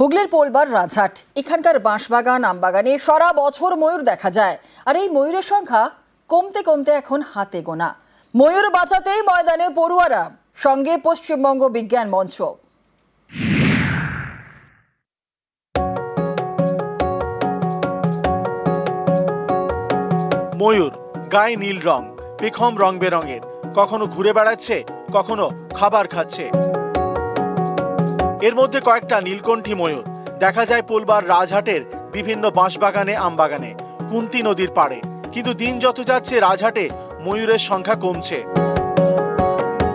হুগলির পোলবার রাজহাট। এখানকার বাঁশবাগান, আমবাগানে সারা বছর ময়ূর দেখা যায়। আর এই ময়ূরের সংখ্যা কমতে কমতে এখন হাতে গোনা। ময়ূর বাঁচাতেই ময়দানে পড়ুয়ারা। সঙ্গে পশ্চিমবঙ্গ বিজ্ঞান মঞ্চ। ময়ূর, গায়ে নীল রং, পেখম রং বেরঙের। কখনো ঘুরে বেড়াচ্ছে, কখনো খাবার খাচ্ছে। এর মধ্যে কয়েকটা নীলকণ্ঠী ময়ূর। দেখা যায় পুলবার রাজহাটের বিভিন্ন বাঁশবাগানে আমবাগানে কুন্তি নদীর পাড়ে। কিন্তু দিন যত যাচ্ছে রাজহাটে ময়ূরের সংখ্যা কমছে।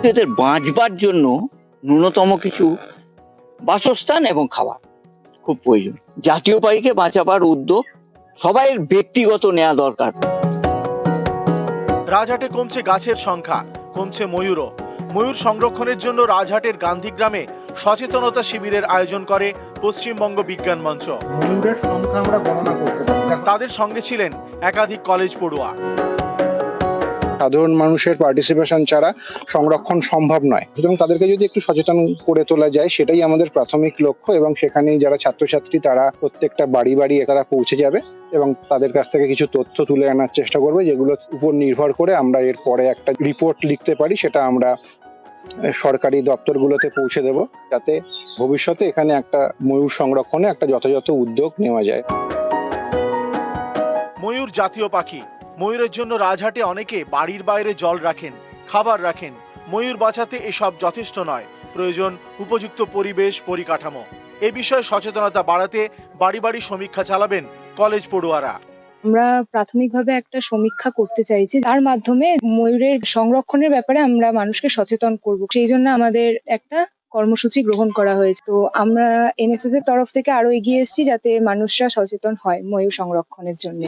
এদের বাঁচবার জন্য ন্যূনতম কিছু বাসস্থান এবং খাবার খুব প্রয়োজন। জাতীয় পাখিকে বাঁচাবার উদ্যোগ সবাই ব্যক্তিগত নেওয়া দরকার। রাজহাটে কমছে গাছের সংখ্যা কমছে ময়ূরও। ময়ূর সংরক্ষণের জন্য রাজহাটের গান্ধীগ্রামে সচেতনতা শিবিরের আয়োজন করে পশ্চিমবঙ্গ বিজ্ঞান মঞ্চ। তাদের সঙ্গে ছিলেন একাধিক কলেজ পড়ুয়া। সাধারণ মানুষের পার্টিসিপেশন ছাড়া সংরক্ষণ সম্ভব নয়। সুতরাং তাদেরকে যদি একটু সচেতন করে তোলা যায় সেটাই আমাদের প্রাথমিক লক্ষ্য এবং সেখানেই যারা ছাত্রছাত্রী তারা প্রত্যেকটা বাড়ি বাড়ি তারা পৌঁছে যাবে এবং তাদের কাছ থেকে কিছু তথ্য তুলে আনার চেষ্টা করবে যেগুলোর উপর নির্ভর করে আমরা এর পরে একটা রিপোর্ট লিখতে পারি সেটা আমরা সরকারি দপ্তরগুলোতে পৌঁছে দেব, যাতে ভবিষ্যতে এখানে একটা ময়ূর সংরক্ষণে একটা যথাযথ উদ্যোগ নেওয়া যায়। ময়ূর জাতীয় পাখি। ময়ূরের জন্য রাজহাটে অনেকে বাড়ির বাইরে জল রাখেন, খাবার রাখেন। ময়ূর বাঁচাতে এসব যথেষ্ট নয়, প্রয়োজন উপযুক্ত পরিবেশ, পরিকাঠামো। এ বিষয়ে সচেতনতা বাড়াতে বাড়ি বাড়ি সমীক্ষা চালাবেন কলেজ পড়ুয়ারা। আমরা প্রাথমিকভাবে একটা সমীক্ষা করতে চাইছি। তার মাধ্যমে ময়ূরের সংরক্ষণের ব্যাপারে আমরা মানুষকে সচেতন করব। সেই জন্য আমাদের একটা কর্মসূচি গ্রহণ করা হয়েছে। তো আমরা এনএসএস এর তরফ থেকে আরও এগিয়ে এসেছি যাতে মানুষরা সচেতন হয় ময়ূর সংরক্ষণের জন্য।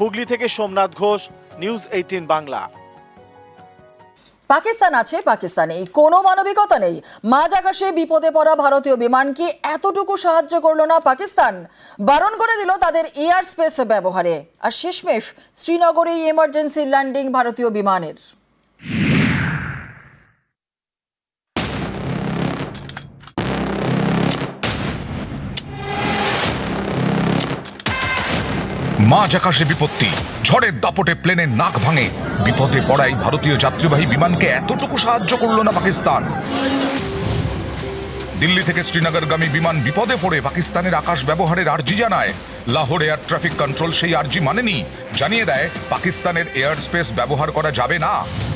হুগলি থেকে সোমনাথ ঘোষ নিউজ এইটিন বাংলা পাকিস্তান আছে, পাকিস্তানে কোনো মানবিকতা নেই। মাঝ আকাশে বিপদে পড়া ভারতীয় বিমানকে এতটুকু সাহায্য করল না পাকিস্তান। বারণ করে দিল তাদের এয়ার স্পেস ব্যবহারে। আর শেষমেশ শ্রীনগরে এমার্জেন্সি ল্যান্ডিং ভারতীয় বিমানের। মাঝ আকাশে বিপত্তি। ঝড়ের দাপটে প্লেনের নাক ভাঙে। বিপদে পড়াই ভারতীয় যাত্রীবাহী বিমানকে এতটুকু সাহায্য করল না পাকিস্তান। দিল্লি থেকে শ্রীনগরগামী বিমান বিপদে পড়ে পাকিস্তানের আকাশ ব্যবহারের আর্জি জানায়। লাহোর এয়ার ট্রাফিক কন্ট্রোল সেই আর্জি মানেনি। জানিয়ে দেয়, পাকিস্তানের এয়ার স্পেস ব্যবহার করা যাবে না।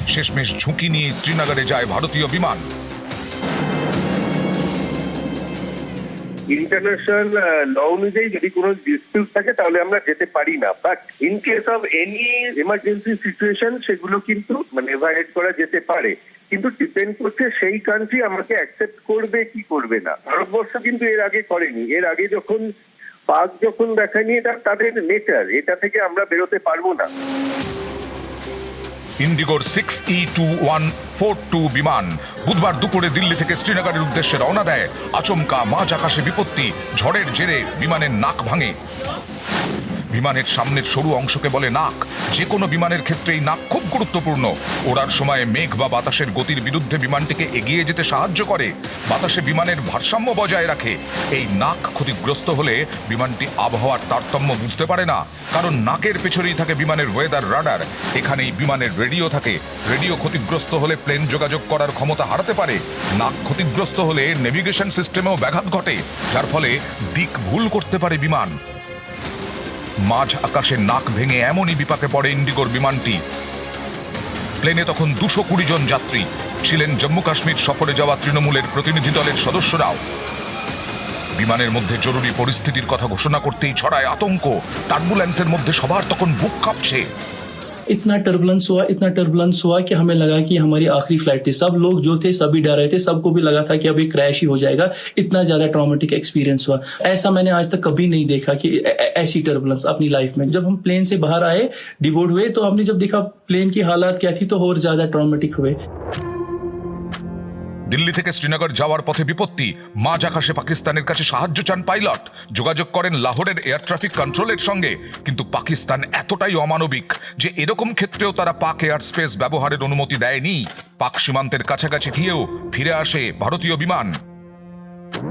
শেষমেশ ঝুঁকি নিয়ে শ্রীনগরে যায় ভারতীয় বিমান। ইন্টারন্যাশনাল ল অনুযায়ী যদি কোনো ডিসপিউট থাকে, তাহলে আমরা যেতে পারি না। But in case of any emergency situation সেগুলো কিন্তু মানে এভাইড করা যেতে পারে। কিন্তু ডিপেন্ড করছে সেই কান্ট্রি আমাকে অ্যাকসেপ্ট করবে কি করবে না। ভারতবর্ষ কিন্তু এর আগে করেনি। এর আগে যখন পাক যখন দেখায়নি, এটা তাদের নেচার এটা থেকে আমরা বেরোতে পারব না। ইন্ডিগোর six E two one four two বিমান বুধবার দুপুরে দিল্লি থেকে শ্রীনগরের উদ্দেশ্যে রওনা দেয়। আচমকা মাঝ আকাশে বিপত্তি, ঝড়ের জেরে বিমানের নাক ভাঙে। বিমানের সামনের সরু অংশকে বলে নাক। যে কোনো বিমানের ক্ষেত্রে এই নাক খুব গুরুত্বপূর্ণ। ওড়ার সময় মেঘ বা বাতাসের গতির বিরুদ্ধে বিমানটিকে এগিয়ে যেতে সাহায্য করে। বাতাসে বিমানের ভারসাম্য বজায় রাখে। এই নাক ক্ষতিগ্রস্ত হলে বিমানটি আবহাওয়ার তারতম্য বুঝতে পারে না। কারণ নাকের পেছনেই থাকে বিমানের ওয়েদার রাডার এখানেই বিমানের রেডিও থাকে। রেডিও ক্ষতিগ্রস্ত হলে প্লেন যোগাযোগ করার ক্ষমতা হারাতে পারে। নাক ক্ষতিগ্রস্ত হলে নেভিগেশন সিস্টেমেও ব্যাঘাত ঘটে। যার ফলে দিক ভুল করতে পারে বিমান। মাঝ আকাশে নাক ভেঙে এমনই বিপাকে পড়ে ইন্ডিগোর বিমানটি। প্লেনে তখন দুশো কুড়ি জন যাত্রী। ছিলেন জম্মু কাশ্মীর সফরে যাওয়া তৃণমূলের প্রতিনিধি দলের সদস্যরাও। বিমানের মধ্যে জরুরি পরিস্থিতির কথা ঘোষণা করতেই ছড়ায় আতঙ্ক। টার্বুলেন্সের মধ্যে সবার তখন বুক কাঁপছে। इतना टर्बुलेंस हुआ, इतना टर्बुलेंस हुआ कि हमें लगा कि हमारी आखिरी फ़्लाइट थी। सब लोग जो थे, सभी डर रहे थे, सबको भी लगा था कि अभी क्रैश ही हो जाएगा। इतना ज़्यादा ट्रॉमेटिक एक्सपीरियंस हुआ। ऐसा मैंने आज तक कभी नहीं देखा कि ऐसी टर्बुलेंस अपनी लाइफ में। जब हम प्लेन से बाहर आए डिबोर्ड हुए तो हमने जब देखा प्लेन की हालात क्या थी तो और ज़्यादा ट्रॉमेटिक हुए। দিল্লি থেকে শ্রীনগর যাওয়ার পথে বিপত্তি। মাঝ আকাশে পাকিস্তানের কাছে সাহায্য চান পাইলট। যোগাযোগ করেন লাহোরের এয়ার ট্রাফিক কন্ট্রোলের সঙ্গে। কিন্তু পাকিস্তান এতটাই অমানবিক যে এরকম ক্ষেত্রেও তারা পাক এয়ার স্পেস ব্যবহারের অনুমতি দেয়নি। পাক সীমান্তের কাছাকাছি গিয়েও ফিরে আসে ভারতীয় বিমান।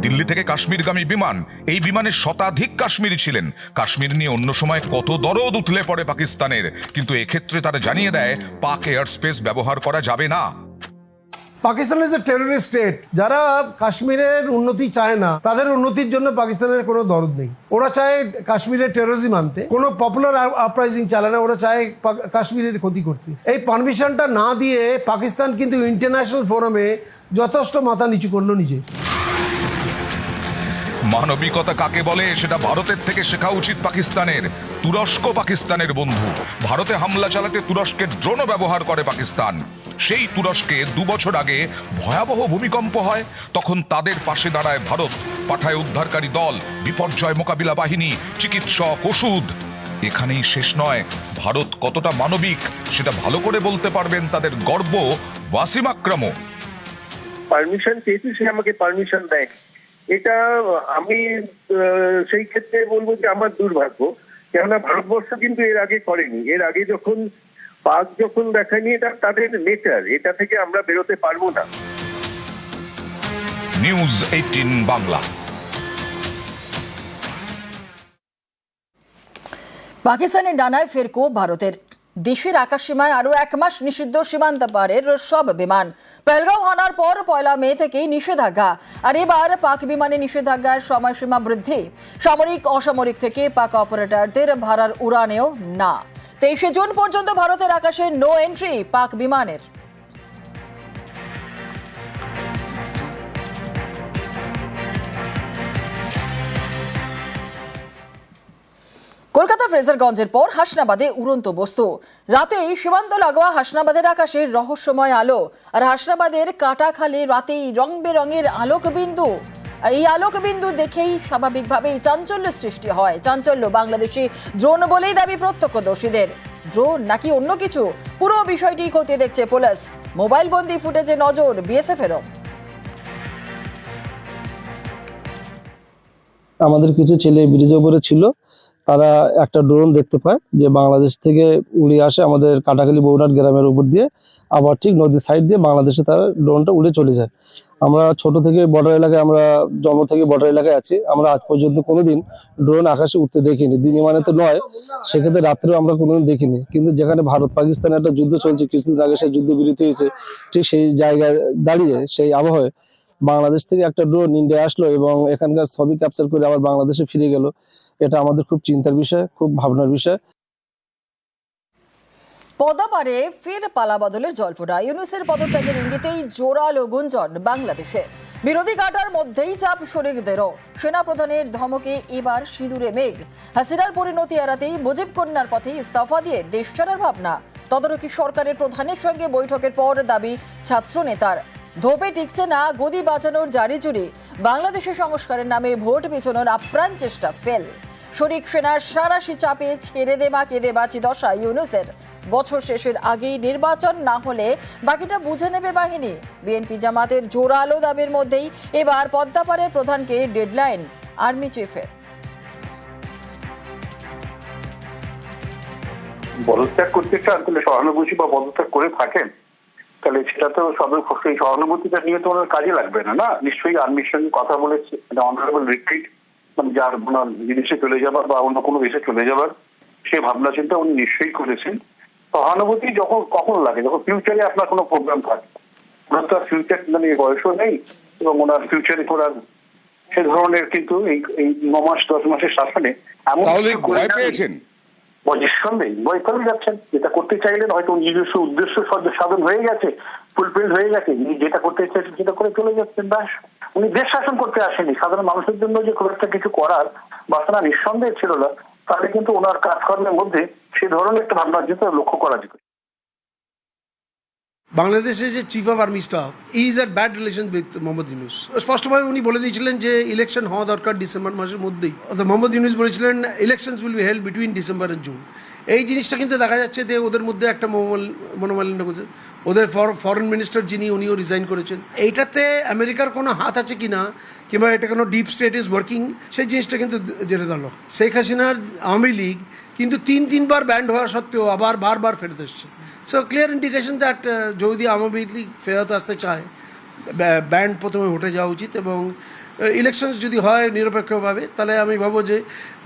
দিল্লি থেকে কাশ্মীরগামী বিমান। এই বিমানের শতাধিক কাশ্মীরি ছিলেন। কাশ্মীর নিয়ে অন্য সময় কত দরদ উঠলে পড়ে পাকিস্তানের। কিন্তু এক্ষেত্রে তারা জানিয়ে দেয়, পাক এয়ার স্পেস ব্যবহার করা যাবে না। Pakistan is a terrorist state যারা কাশ্মীরের উন্নতি চায় না, তাদের উন্নতির জন্য পাকিস্তানের কোনো দরদ নেই। ওরা চায় কাশ্মীরের টেরোরিজম আনতে। কোনো পপুলার আপরাইজিং চালায় না, ওরা চায় কাশ্মীরের ক্ষতি করতে। এই পারমিশনটা না দিয়ে পাকিস্তান কিন্তু ইন্টারন্যাশনাল ফোরামে যথেষ্ট মাথা নিচু করল নিজে। মানবিকতা কাকে বলে সেটা ভারতের থেকে শেখা উচিত পাকিস্তানের। তুরস্ক পাকিস্তানের বন্ধু। ভারতে হামলা চালাতে তুরস্কের ড্রোনও ব্যবহার করে পাকিস্তান। সেই তুরস্কে দু বছর আগে ভয়াবহ ভূমিকম্প হয়, তখন তাদের পাশে দাঁড়ায় ভারত। পাঠায় উদ্ধারকারী দল, বিপর্যয় মোকাবিলা বাহিনী, চিকিৎসক, ওষুধ। এখানেই শেষ নয়। ভারত কতটা মানবিক, সেটা ভালো করে বলতে পারবেন তাদের গর্ব, ওয়াসিম আক্রমও। পারমিশন চেয়েছি সে আমাকে পারমিশন দেয় এটা আমি সেই ক্ষেত্রে বলব যে আমার দুর্ভাগ্য। কেননা ভারতবর্ষ কিন্তু এর আগে করেনি। এর আগে যখন পাক যখন দেখায়নি এটা তাদের নেচার এটা থেকে আমরা বেরোতে পারব না। নিউজ এইটিন বাংলা পাকিস্তানের ডানায় ফের কোপ ভারতের। দেশের আকাশসীমায় আরও এক মাস নিষিদ্ধ সীমান্ত পারের সব বিমান। পেলগাঁও হানার পর পয়লা মে থেকেই নিষেধাজ্ঞা। আর এবার পাক বিমানে নিষেধাজ্ঞার সময়সীমা বৃদ্ধি। সামরিক, অসামরিক থেকে পাক অপারেটরদের ভাড়ার উড়ানেও না। তেইশে জুন পর্যন্ত ভারতের আকাশে নো এন্ট্রি পাক বিমানের। কলকাতা ফ্রেজারগঞ্জের পর হাসনাবাদে উড়ন্ত বস্তু। রাতেই সীমান্ত লাগোয়া হাসনাবাদের আকাশে রহস্যময় আলো। আর হাসনাবাদের কাটাখালে রাতেই রং বেরঙের আলোক বিন্দু এই আলোক বিন্দু দেখেই স্বাভাবিকভাবেই চাঞ্চল্য সৃষ্টি হয়। চাঞ্চল্য বাংলাদেশি ড্রোন বলেই দাবি প্রত্যক্ষদর্শীদের। ড্রোন নাকি অন্য কিছু? পুরো বিষয়টি খতিয়ে দেখছে পুলিশ। মোবাইল বন্দি ফুটেজে নজর বিএসএফ এরও আমাদের কিছু ছেলে ব্রিজের উপরে ছিল। তারা একটা ড্রোন দেখতে পায় যে বাংলাদেশ থেকে উড়ে আসে আমাদের কাটাখালী বৌরাট গ্রামের উপর দিয়ে। আবার ঠিক নদীর সাইড দিয়ে বাংলাদেশে তার ড্রোনটা উড়ে চলে যায়। আমরা ছোট থেকে বর্ডার এলাকায়, আমরা জন্ম থেকে বর্ডার এলাকায় আছি। আমরা আজ পর্যন্ত কোনোদিন ড্রোন আকাশে উঠতে দেখিনি। দিনে মানে তো নয়, সেক্ষেত্রে রাত্রেও আমরা কোনোদিন দেখিনি। কিন্তু যেখানে ভারত পাকিস্তানের একটা যুদ্ধ চলছে, কিছুদিন আগে সেই যুদ্ধ বিরতি হয়েছে, ঠিক সেই জায়গায় দাঁড়িয়ে, সেই আবহাওয়ায় বাংলাদেশ থেকে একটা ড্রোন ইন্ডিয়া আসলো এবং এখানকার ছবি ক্যাপচার করে আবার বাংলাদেশে ফিরে গেল। এটা আমাদের খুব চিন্তার বিষয়, খুব ভাবনার বিষয়। পদাপারে ফের পালাবদলের জল্পনা। ইউনুসের পদত্যাগের ইঙ্গিতেই জোরালো গুঞ্জন বাংলাদেশে। বিরোধী কাটার মধ্যেই চাপ শরিকদেরও। সেনাপ্রধানের ধমকে এবার সিঁদুরে মেঘ। হাসিনার পরিণতি এড়াতেই মুজিব কন্যার পথে ইস্তফা দিয়ে দেশ ছাড়ার ভাবনা। তদারকি সরকারের প্রধানের সঙ্গে বৈঠকের পর দাবি ছাত্র নেতার ধোপে টিকছে না, গদি বাঁচানোর জারি জুড়ি বাংলাদেশের সংস্কারের নামে ভোট পেছনোর আপ্রাণ চেষ্টা ফেল। শরিক সেনার সারাশি চাপে ছেড়ে দেবা, কেঁদে বাঁচি দশা ইউনুসের। বছর শেষের আগেই নির্বাচন না হলে বাকিটা বুঝে নেবে বাহিনী। বিএনপি জামাতের জোরালো দাবির মধ্যেই এবার পদ্মাপাড়ের প্রধানকে ডেডলাইন আর্মি চিফের। পদত্যাগ করতে চান, তাহলে সহানুভূতি বা পদত্যাগ করে থাকেন। তাহলে সেটা তো সব সেই সহানুভূতিটা নিয়ে তো ওনার কাজে লাগবে না না? নিশ্চয়ই আর্মির সঙ্গে কথা বলেছে অনারেবল রিট্রিট মানে যার ওনার বিদেশে চলে যাবার বা অন্য কোনো দেশে চলে যাবার সে ভাবনা চিন্তা উনি নিশ্চয়ই করেছেন। সহানুভূতি যখন কখন লাগে? যখন ফিউচারে আপনার কোনো প্রোগ্রাম থাকে। ওনার তো আর ফিউচার মানে বয়সও নেই এবং ওনার ফিউচারে করার সে ধরনের কিন্তু এই এই ন মাস দশ মাসের শাসনে এমন পেয়েছেন? নিঃসন্দেহে করে যাচ্ছেন। যেটা করতে চাইলেন, হয়তো নিজস্ব উদ্দেশ্য সাধন হয়ে গেছে ফুলফিল হয়ে গেছে যেটা করতে চাইছেন সেটা করে চলে যাচ্ছেন, ব্যাস। উনি দেশ শাসন করতে আসেনি সাধারণ মানুষের জন্য যে খুব একটা কিছু করার বাসনা নিঃসন্দেহে ছিল না, তাহলে কিন্তু ওনার কাজকর্মের মধ্যে সে ধরনের একটা ভাবনা যেটা লক্ষ্য করা যেত। বাংলাদেশের যে chief of army staff is at bad relation with Mohammad Yunus স্পষ্টভাবে উনি বলে দিয়েছিলেন যে ইলেকশন হওয়া দরকার ডিসেম্বর মাসের মধ্যেই। অর্থাৎ মোহাম্মদ ইউনুস বলেছিলেন election will be held between December and June এই জিনিসটা কিন্তু দেখা যাচ্ছে যে ওদের মধ্যে একটা মনোমাল- মনোমালিন্য করছে। ওদের ফরেন মিনিস্টার যিনি, উনিও রিজাইন করেছেন। এইটাতে আমেরিকার কোনো হাত আছে কি না, কিংবা এটা কোনো ডিপ স্টেট ইজ ওয়ার্কিং সেই জিনিসটা কিন্তু জেনে গেল শেখ হাসিনার আওয়ামী লীগ কিন্তু তিন, তিনবার ব্যান্ড হওয়া সত্ত্বেও আবার বারবার ফেরত এসছে। সো ক্লিয়ার ইন্ডিকেশন দ্যাট যদি আওয়ামী ফেরত আসতে চায় ব্যান্ড প্রথমে উঠে যাওয়া উচিত এবং ইলেকশন যদি হয় নিরপেক্ষভাবে, তাহলে আমি ভাবো যে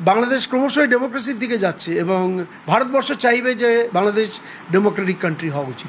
বাংলাদেশ ক্রমশই ডেমোক্রেসির দিকে যাচ্ছে এবং ভারতবর্ষ চাইবে যে বাংলাদেশ ডেমোক্রেটিক কান্ট্রি হওয়া উচিত।